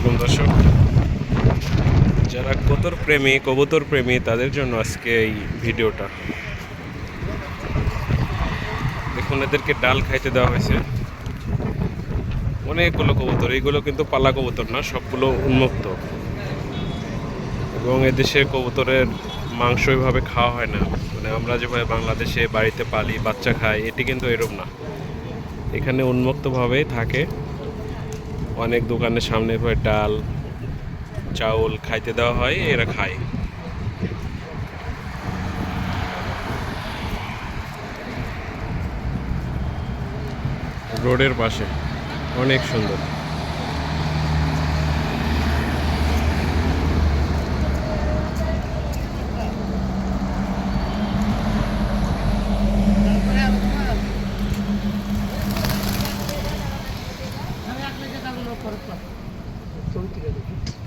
আলাইকুম দর্শক। যারা কবুতর প্রেমী কবুতর প্রেমী, তাদের জন্য আজকে এই ভিডিওটা। দেখুন, এদেরকে ডাল খাইতে দেওয়া হয়েছে। অনেকগুলো কবুতর এইগুলো কিন্তু পালা কবুতর না, সবগুলো উন্মুক্ত। এবং এদেশে কবুতরের মাংস এভাবে খাওয়া হয় না। মানে আমরা যেভাবে বাংলাদেশে বাড়িতে পালি, বাচ্চা খাই, এটি কিন্তু এরকম না। এখানে উন্মুক্তভাবেই থাকে। অনেক দোকানের সামনে এভাবে ডাল, চাউল খাইতে দেওয়া হয়, এরা খায়। রোডের পাশে, অনেক সুন্দর। పొరపాటు తొలికి